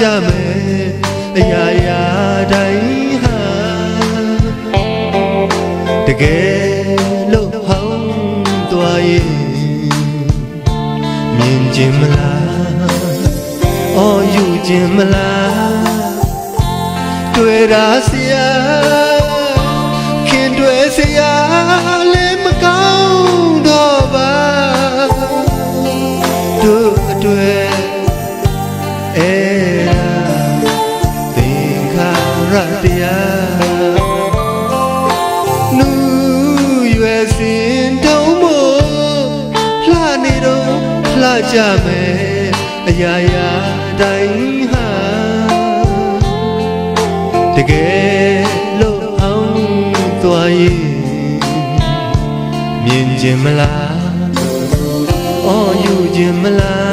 ကြမယ်အရာရာတိုင်းဟာတကယ်လို့ဟောင်းသွားရင်မြင်ခြင်းမလားအော်ယူခြင်းမလားတွေ့တာစရာ နေတော့လှကြမယ်အရာရာတိုင်းဟာတကယ်လို့အောင်သွားရင်မြင်ခြင်းမလားအော်ယူခြင်းမလား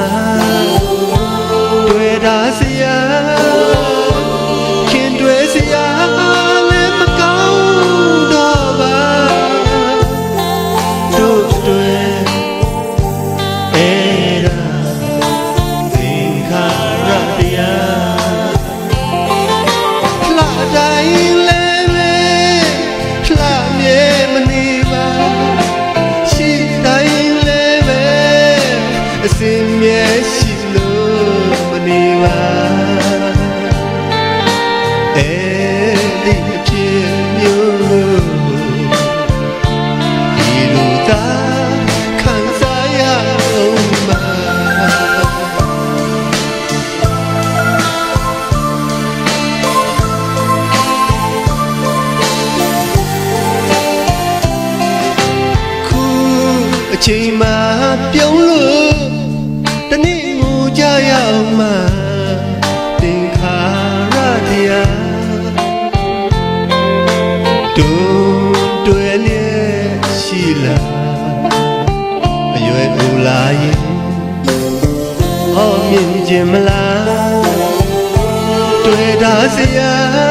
အစင်မြဲရှိလို့မနေပါအဲ့ဒီအဖြစ်မျိုးဒီလိုသာခံစားရအောင်ပါခုအချိန်မှပြုံးလို့တနေ့ငို ကြရအောင်မှသင်္ခါရတရားတို့တွေ့လျက်ရှိလားအရွယ်ကိုလာရင်ဟောမြင်ခြင်းမလားတွေ့တာစရာ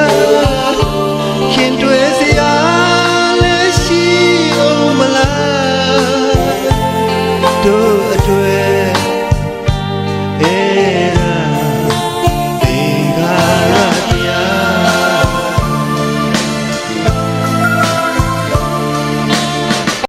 yeah.